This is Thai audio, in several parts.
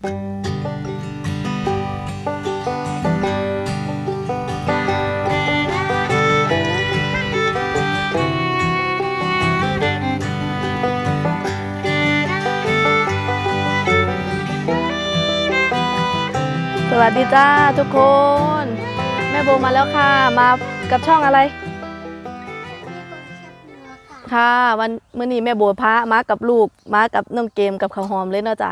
สวัสดีจ้าทุกคน แม่โบมาแล้วค่ะ มากับช่องอะไร ค่ะ วันเมื่อนี้แม่โบพามากับลูก มากับน้องเกมกับข้าวหอมเลยเนาะจ้ะ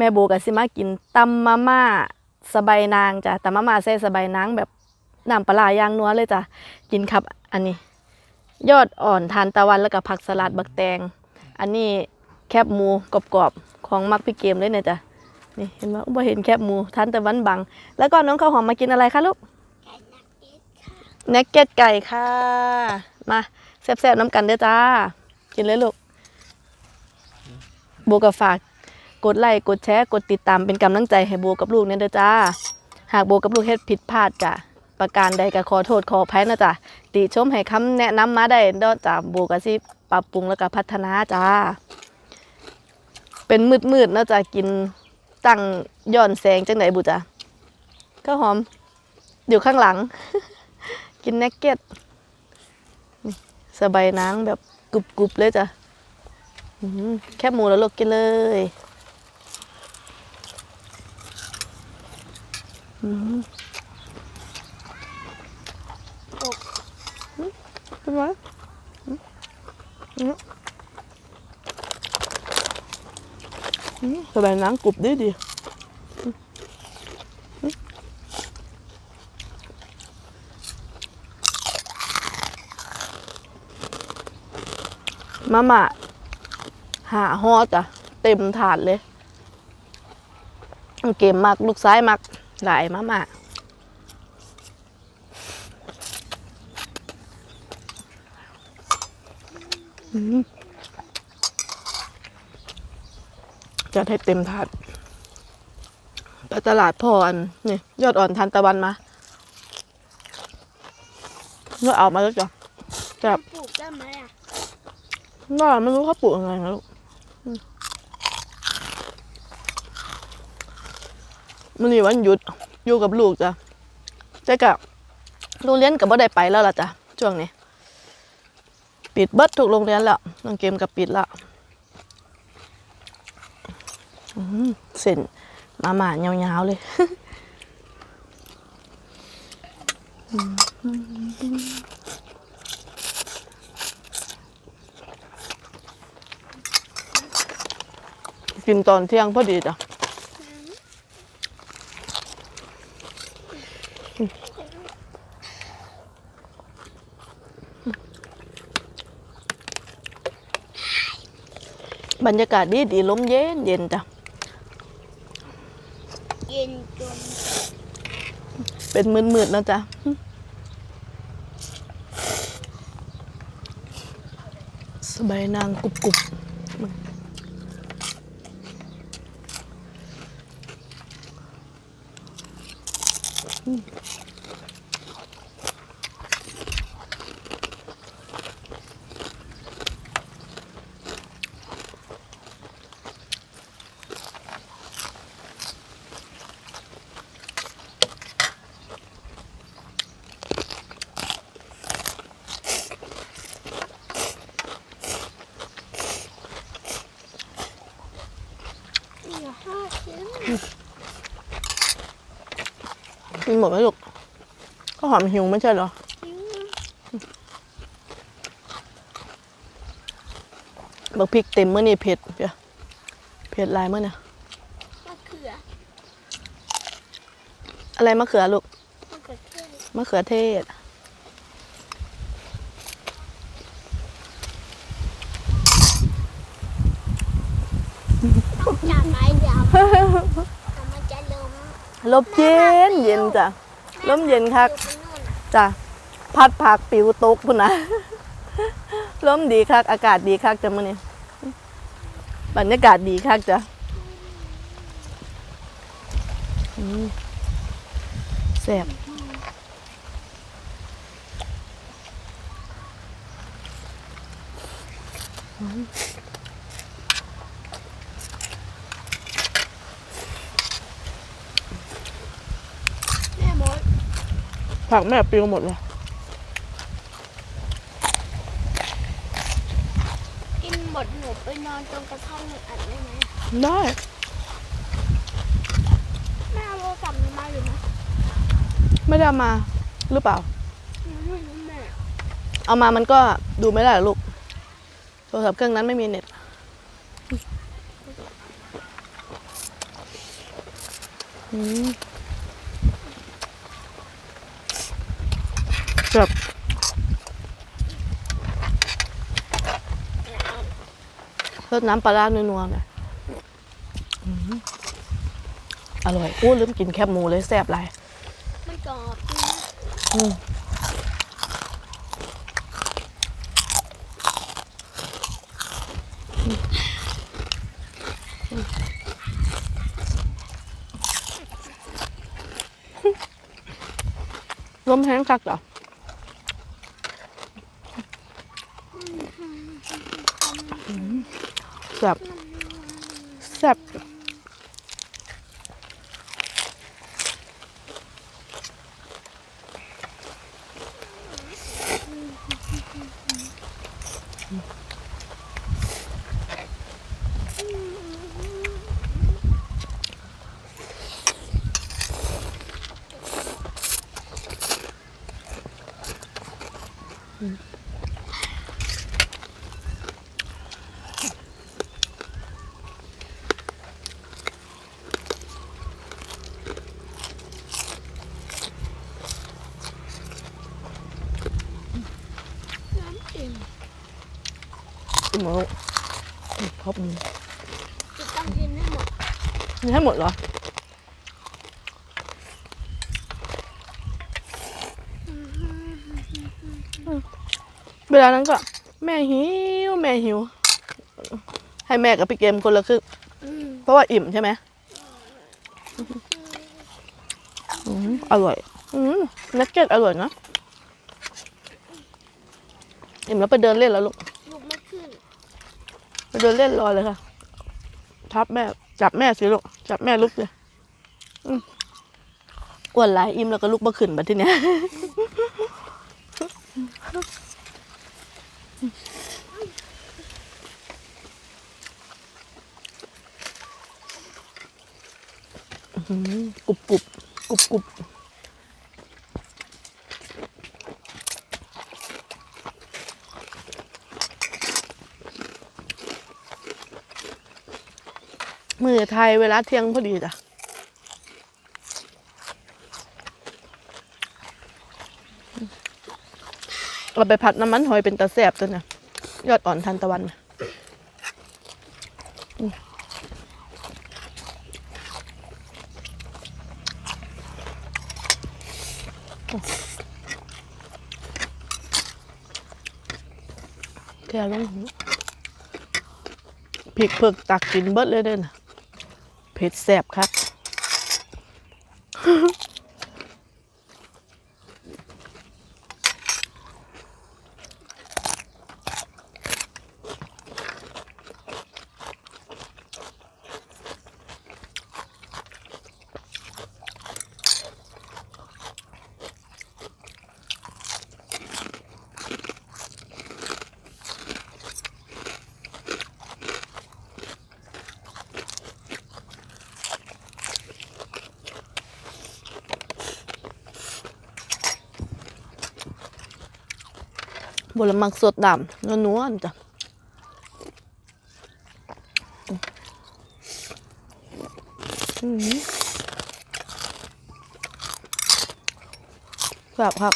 แม่โบกับสิมากินตำมาม่าสบายนางจ้ะตำมาม่าใส่สบายนางแบบน้ำปลาย่างนัวเลยจ้ะกินครับอันนี้ ยอดอ่อนทานตะวันแล้วก็ผักสลัดบักแตง อันนี้แคบหมูกรอบๆของมักพี่เกมเลยเนี่ยจ้ะนี่เห็นไหมบ่เห็นแคบหมูทานตะวันบัง แล้วก็น้องข้าวหอมมากินอะไรคะลูกเนกเก็ตไก่ค่ะ มาแซ่บๆน้ำกันเด้อจ้า กินเลยลูกโบกับฝาก กดไลค์กดแชร์กดติดตามเป็นกำลังใจให้โบกับลูกเนี่ยเด้อจ้า หากโบกับลูกเฮ็ดผิดพลาดจ้ะประการใดก็ขอโทษขออภัยนะจ้ะติชมให้คำแนะนำมาได้เด้อจ้าโบก็สิปรับปรุงแล้วก็พัฒนาจ้า เป็นมืดๆเนาะจ้ะกินตั้งย้อนแสงจังไหนบุจ้ะข้าวหอม อยู่ข้างหลัง กินเนกเก็ตสบายนางแบบกรุบๆเลยจ้ะแคบหมูแล้วลูกกินเลย อื้อหืออื้นไงอื้ออื้ออื้อสบายนางกรุบดีดีมาม่าหาฮอจ้ะ เต็มถาดเลย เกมมักลูกซ้ายมัก หลายมาม่าอืมจะให้เต็มถาดไปตลาดพออันนี่ ยอดอ่อนทานตะวันมาเลือกเอามาแล้วจ้ะจับปลูกได้ไหมอะน่าไม่รู้เขาปลูกยังไงนะลูก มันนี่วันหยุดอยู่กับลูกจ้ะแต่กับโรงเรียนกับบ่ได้ไปแล้วล่ะจ้ะช่วงนี้ ปิดเบิดทุกโรงเรียนแล้วน้องเกมกับปิดล้วอื้อหือเส้นมาหมายาๆเลยกินตอนเที่ยงพอดีจ้ะ บรรยากาศดีดีลมเย็นเย็นจ้ะ เย็นจนเป็นมืดๆนะจ๊ะสบายนางกรุบกรุบเหลือห้าชิ้น กิน หมดไหมลูกก็หอมหิวไม่ใช่เหรอชิ้นบักพริกเต็มเมื่อนี่เผ็ดเพียเผ็ดหลายเมื่อเนี่ยมะเขือ อะไรมะเขือลูก มะเขือเทศมะเขือเทศต้องจับไม้ยาวแต่มันจะล้ม ลมเย็นเย็นจ้ะลมเย็นคักอยู่บนนู่นน่ะจ้ะพัดผักปิวตกพุ่นนะลมดีคัก อากาศดีคักจ้ะมื้อนี้บรรยากาศดีคักจ้ะอืมแซ่บ ผักแม่ปลิวหมดเลย กินหมดหนูไปนอนตรงกระท่อมหนึ่งอันได้ไหมได้แม่เอาโทรศัพท์หนูมาอยู่นะไม่ได้เอามา หรือเปล่า หนูไม่รู้แม่เอามามันก็ดูไม่ได้หรอกลูก โทรศัพท์เครื่องนั้นไม่มีเน็ต อืม แบบรสน้ำปลาร้านัวๆหน่อยอืมอร่อยอู้ลืมกินแคบหมูเลยแซ่บหลายมันกรอบจริงนะอืมลมแห้งคักเหรออื แซ่บแซ่บ แล้วอืมครบอืมจะต้องกินให้หมดนี่ให้หมดเหรอเวลานั้นก็ แม่หิว แม่หิว ให้แม่กับพี่เกมคนละครึ่งเพราะว่าอิ่มใช่ไหมอร่อยนักเก็ตอร่อยนะอิ่มแล้วไปเดินเล่นแล้วลูก ไปเดินเล่นรอเลยค่ะ ทับแม่ จับแม่สิลูก จับแม่ลุกเลยอ้วนหลายอิ่มแล้วก็ลุกมาขึ้นบัดทีเนี้ยกรุบกรุบกรุบกรุบ มือไทยเวลาเที่ยงพอดีจ้ะเราไปผัดน้ำมันหอยเป็นตะแสบตัวเนี่ยยอดอ่อนทันตะวันแค่ลงหูพริกเผือกตักกินเบิดเลยเด้อนะ เผ็ดแสบครับ บลมักสดดำนัวนัวจ้ะแบบครับ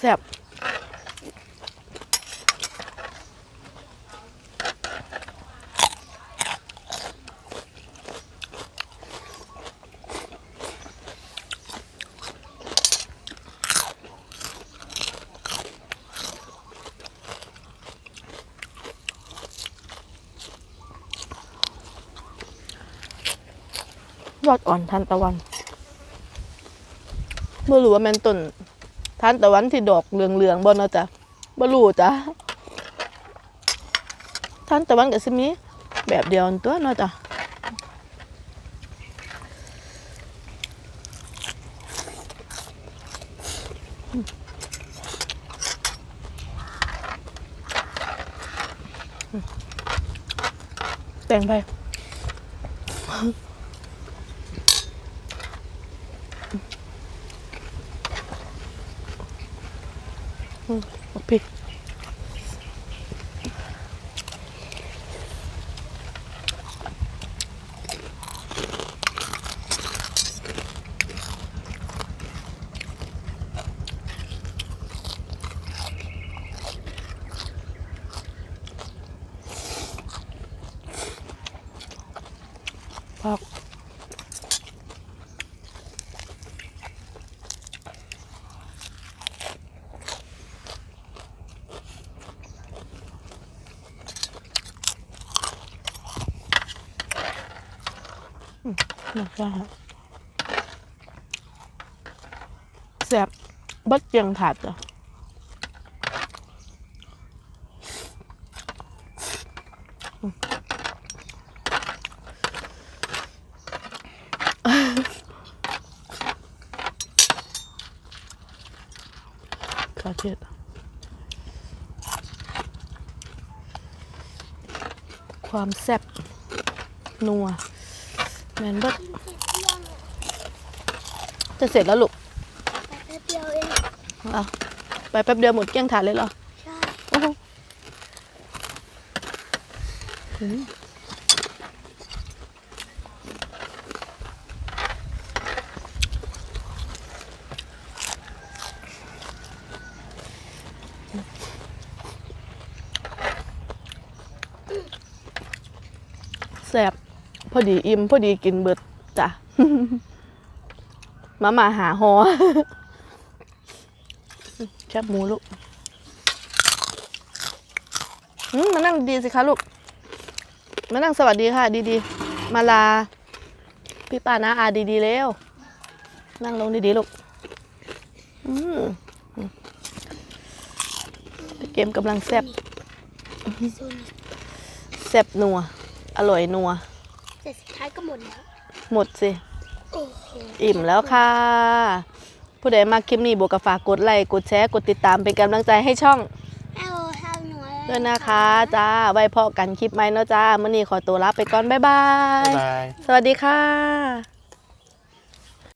แซ่บยอดอ่อนทันตะวัน ไม่รู้ว่าแมนต้น ทานตะวันที่ดอกเหลืองๆบ่เนาะจ้ะบ่รู้จ้ะทานตะวันก็สิมีแบบเดียวนั่นตัวเนาะจ้ะแต่งไป โอ เคพักนะคะแซ่บบัดเจียงถาดจ้ะขาวเทศความแซ่บนัว แมนเบิดจะเสร็จแล้วลูกไปแป๊บเดียวเองเอาไปแป๊บเดียวหมดเกลี้ยงถาดเลยเหรอ ใช่โอ้โหอืมแซ่บ พอดีอิ่มพอดีกินเบิดจ้ะมามาหาหอแคบหมูลูกมานั่งดีสิคะลูก มานั่งสวัสดีค่ะ ดีๆ มาลา พี่ป้านะอาดีๆแล้วนั่งลงดีๆลูกอืมเกมกำลังแซ่บแซ่บนัว อร่อยนัว แต่สุดท้ายก็หมดแล้ว หมดสิ โอ้โหอิ่มแล้วค่ะ ผู้ใดมาคลิปนี้บวกกับฝากกดไลค์กดแชร์กดติดตามเป็นกำลังใจให้ช่องเอาทำหนูด้วยนะคะจ้าไว้พอกันคลิปไหมเนาะจ้ามื่อนี้ขอตัวลาไปก่อนบ๊ายบาย บ๊ายบาย สวัสดีค่ะ